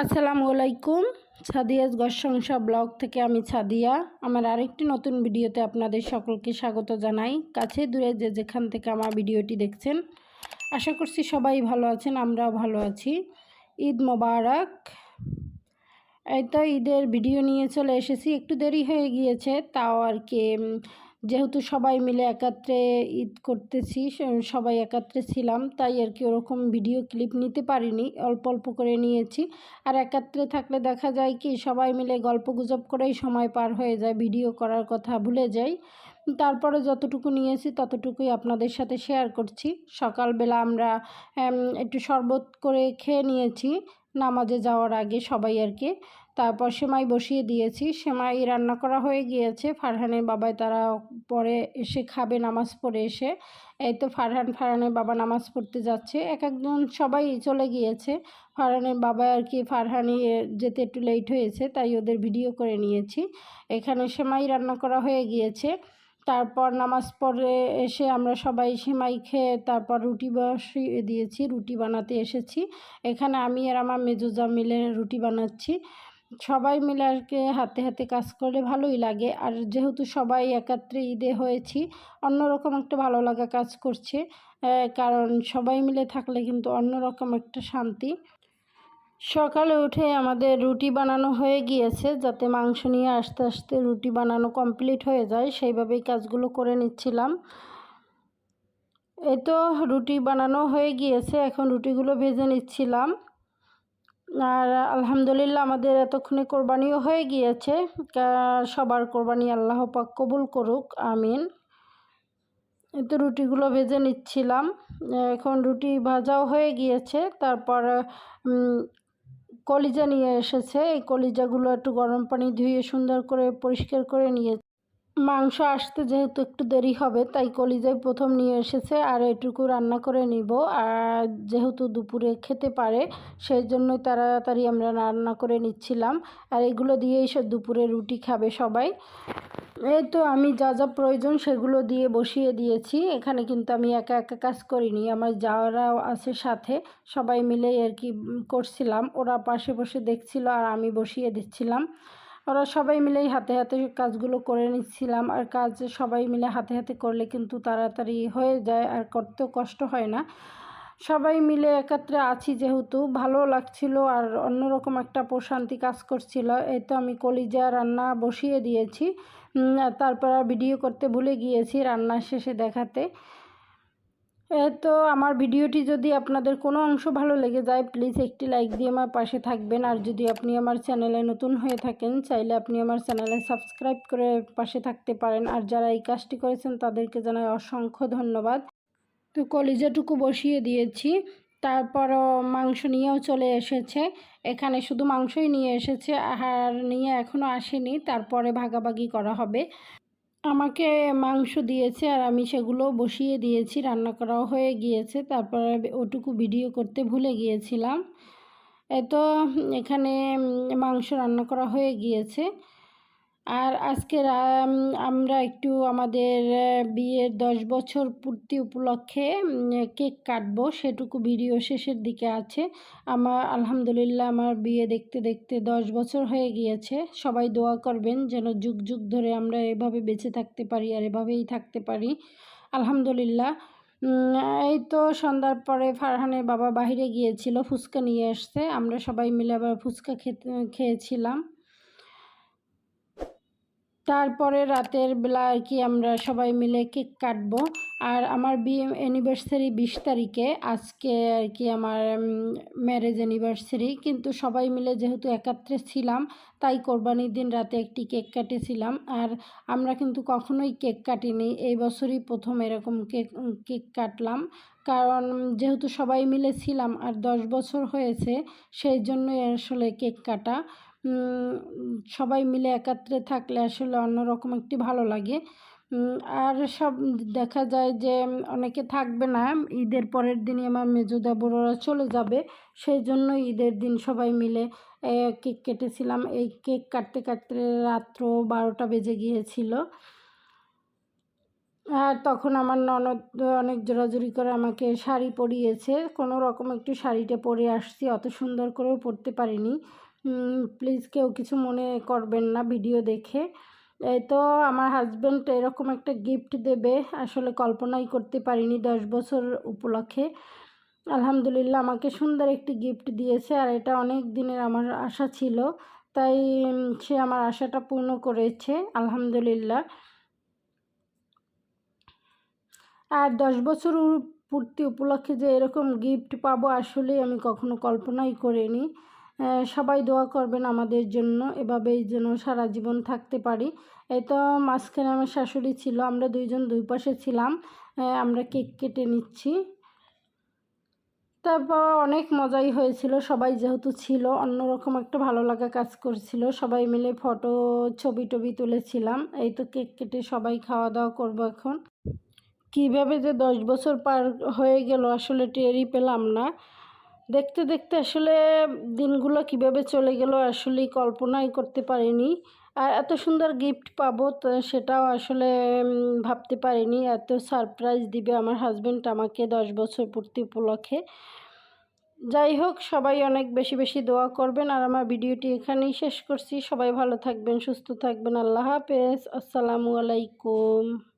আসসালামু আলাইকুম। ছাদিয়াস ঘর সংসার ব্লগ থেকে আমি ছাদিয়া। আমার আরেকটি নতুন ভিডিওতে আপনাদের সকলকে স্বাগত জানাই। কাছে দূরে যে যেখান থেকে আমার ভিডিওটি দেখছেন, আশা করছি সবাই ভালো আছেন, আমরাও ভালো আছি। ঈদ মোবারক। এই তো ঈদের ভিডিও নিয়ে চলে এসেছি। একটু দেরি হয়ে গিয়েছে, তাও আর কি যেহেতু সবাই মিলে একাত্রে ঈদ করতেছি সবাই একাত্রে ছিলাম, তাই আর কি ওরকম ভিডিও ক্লিপ নিতে পারিনি, অল্প অল্প করে নিয়েছি। আর একাত্রে থাকলে দেখা যায় কি সবাই মিলে গল্প গুজব করেই সময় পার হয়ে যায়, ভিডিও করার কথা ভুলে যাই। তারপরে যতটুকু নিয়েছি ততটুকুই আপনাদের সাথে শেয়ার করছি। সকালবেলা আমরা একটু শরবত করে খেয়ে নিয়েছি, নামাজে যাওয়ার আগে সবাই আর কি। তারপর সেমাই বসিয়ে দিয়েছি। সেমাই রান্না করা হয়ে গিয়েছে। ফারহানের বাবাই তারা পরে এসে খাবে নামাজ পড়ে এসে। এই তো ফারহান, ফারহানের বাবা নামাজ পড়তে যাচ্ছে। এক একজন সবাই চলে গিয়েছে। ফারহানের বাবা আর কি ফারহানি যেতে একটু লেট হয়েছে, তাই ওদের ভিডিও করে নিয়েছি। এখানে সেমাই রান্না করা হয়ে গিয়েছে। তারপর নামাজ পড়ে এসে আমরা সবাই সেমাই খেয়ে তারপর রুটি বসিয়ে দিয়েছি। রুটি বানাতে এসেছি। এখানে আমি আর আমার মেজুজা মিলে রুটি বানাচ্ছি। সবাই মিলে আর কি হাতে হাতে কাজ করলে ভালোই লাগে। আর যেহেতু সবাই একাত্রে ঈদে হয়েছি, অন্যরকম একটা ভালো লাগা কাজ করছে। কারণ সবাই মিলে থাকলে কিন্তু অন্যরকম একটা শান্তি। সকালে উঠে আমাদের রুটি বানানো হয়ে গিয়েছে, যাতে মাংস নিয়ে আস্তে আস্তে রুটি বানানো কমপ্লিট হয়ে যায়, সেইভাবেই কাজগুলো করে নিচ্ছিলাম। এই তো রুটি বানানো হয়ে গিয়েছে, এখন রুটিগুলো ভেজে নিচ্ছিলাম। আর আলহামদুলিল্লাহ আমাদের এতক্ষণে কোরবানিও হয়ে গিয়েছে। সবার কোরবানি আল্লাহ পাক কবুল করুক, আমিন। তো রুটিগুলো ভেজে নিচ্ছিলাম। এখন রুটি ভাজাও হয়ে গিয়েছে। তারপর কলিজা নিয়ে এসেছে। এই কলিজাগুলো একটু গরম পানি ধুয়ে সুন্দর করে পরিষ্কার করে নিয়ে মাংস আসতে যেহেতু একটু দেরি হবে, তাই কলিজাই প্রথম নিয়ে এসেছে, আর এটুকু রান্না করে নিব। আর যেহেতু দুপুরে খেতে পারে, সেই জন্যই তাড়াতাড়ি আমরা রান্না করে নিচ্ছিলাম। আর এগুলো দিয়েই সব দুপুরে রুটি খাবে সবাই। এই তো আমি যা যা প্রয়োজন সেগুলো দিয়ে বসিয়ে দিয়েছি। এখানে কিন্তু আমি একা একা কাজ করিনি, আমার যাওয়ারাও আছে সাথে। সবাই মিলেই আর কি করছিলাম। ওরা পাশে বসে দেখছিল আর আমি বসিয়ে দিচ্ছিলাম। ওরা সবাই মিলেই হাতে হাতে কাজগুলো করে নিচ্ছিলাম। আর কাজ সবাই মিলে হাতে হাতে করলে কিন্তু তাড়াতাড়ি হয়ে যায়, আর করতেও কষ্ট হয় না। সবাই মিলে একাত্রে আছি যেহেতু, ভালো লাগছিল আর অন্যরকম একটা প্রশান্তি কাজ করছিল। এই তো আমি কলিজা রান্না বসিয়ে দিয়েছি। তারপর ভিডিও করতে ভুলে গিয়েছি রান্না শেষে দেখাতে। তো আমার ভিডিওটি যদি আপনাদের কোনো অংশ ভালো লেগে যায় প্লিজ একটি লাইক দিয়ে আমার পাশে থাকবেন। আর যদি আপনি আমার চ্যানেলে নতুন হয়ে থাকেন, চাইলে আপনি আমার চ্যানেলে সাবস্ক্রাইব করে পাশে থাকতে পারেন। আর যারা এই কাজটি করেছেন, তাদেরকে জানাই অসংখ্য ধন্যবাদ। তো কলিজাটুকু বসিয়ে দিয়েছি। তারপরও মাংস নিয়েও চলে এসেছে। এখানে শুধু মাংসই নিয়ে এসেছে, আর নিয়ে এখনও আসেনি। তারপরে ভাগাভাগি করা হবে। আমাকে মাংস দিয়েছে আর আমি সেগুলো বসিয়ে দিয়েছি, রান্না করাও হয়ে গিয়েছে। তারপরে ওটুকু ভিডিও করতে ভুলে গিয়েছিলাম। এত, এখানে মাংস রান্না করা হয়ে গিয়েছে। আর আজকে আমরা একটু আমাদের বিয়ের দশ বছর পূর্তি উপলক্ষে কেক কাটবো, সেটুকু ভিডিও শেষের দিকে আছে। আমার, আলহামদুলিল্লাহ আমার বিয়ে দেখতে দেখতে দশ বছর হয়ে গিয়েছে। সবাই দোয়া করবেন যেন যুগ যুগ ধরে আমরা এভাবে বেঁচে থাকতে পারি আর এভাবেই থাকতে পারি। আলহামদুলিল্লাহ। এই তো সন্ধ্যার পরে ফারহানের বাবা বাহিরে গিয়েছিল, ফুচকা নিয়ে আসছে। আমরা সবাই মিলে আবার ফুচকা খেতে, খেয়েছিলাম। তারপরে রাতের বেলা আর কি আমরা সবাই মিলে কেক কাটবো? আর আমার বিয়ে অ্যানিভার্সারি বিশ তারিখে, আজকে আর কি আমার ম্যারেজ অ্যানিভার্সারি কিন্তু সবাই মিলে যেহেতু একাত্রে ছিলাম, তাই কোরবানির দিন রাতে একটি কেক কাটেছিলাম। আর আমরা কিন্তু কখনোই কেক কাটিনি, এই বছরই প্রথম এরকম কেক কেক কাটলাম। কারণ যেহেতু সবাই মিলে ছিলাম, আর দশ বছর হয়েছে, সেই জন্যই আসলে কেক কাটা। সবাই মিলে একাত্রে থাকলে আসলে অন্যরকম একটি ভালো লাগে। আর সব দেখা যায় যে অনেকে থাকবে না। ঈদের পরের দিনই আমার মেজুদা বড়োরা চলে যাবে। সেই জন্য ঈদের দিন সবাই মিলে কেক কেটেছিলাম। এই কেক কাটতে কাটতে রাত্র বারোটা বেজে গিয়েছিল। আর তখন আমার ননদ অনেক জোরাজুরি করে আমাকে শাড়ি পরিয়েছে। কোনো রকম একটু শাড়িটা পরে আসছি। অত সুন্দর করেও পরতে পারিনি। প্লিজ কেউ কিছু মনে করবেন না ভিডিও দেখে। এই তো আমার হাজব্যান্ড এরকম একটা গিফট দেবে, আসলে কল্পনাই করতে পারিনি দশ বছর উপলক্ষে। আলহামদুলিল্লাহ আমাকে সুন্দর একটি গিফট দিয়েছে আর এটা অনেক দিনের আমার আশা ছিল, তাই সে আমার আশাটা পূর্ণ করেছে, আলহামদুলিল্লাহ। আর দশ বছর পূর্তি উপলক্ষে যে এরকম গিফট পাবো আসলে আমি কখনো কল্পনাই করিনি। সবাই দোয়া করবেন আমাদের জন্য, এভাবেই যেন সারা জীবন থাকতে পারি। এই তো মাঝখানে আমার শাশুড়ি ছিল, আমরা দুইজন দুই পাশে ছিলাম আমরা কেক কেটে নিচ্ছি। তারপর অনেক মজাই হয়েছিল, সবাই যেহেতু ছিল, অন্যরকম একটা ভালো লাগা কাজ করছিল, সবাই মিলে ফটো, ছবি টবি তুলেছিলাম, এই তো কেক কেটে সবাই খাওয়া দাওয়া করব এখন। কীভাবে যে দশ বছর পার হয়ে গেল, আসলে টেরই পেলাম না। দেখতে দেখতে আসলে দিনগুলো কীভাবে চলে গেল আসলেই কল্পনাই করতে পারিনি। আর এত সুন্দর গিফট পাবো তো সেটাও আসলে ভাবতে পারিনি। এত সারপ্রাইজ দিবে আমার হাজব্যান্ড আমাকে দশ বছর পূর্তি উপলক্ষে। যাই হোক, সবাই অনেক বেশি বেশি দোয়া করবেন। আর আমার ভিডিওটি এখানেই শেষ করছি। সবাই ভালো থাকবেন, সুস্থ থাকবেন। আল্লাহ হাফেজ। আসসালামু আলাইকুম।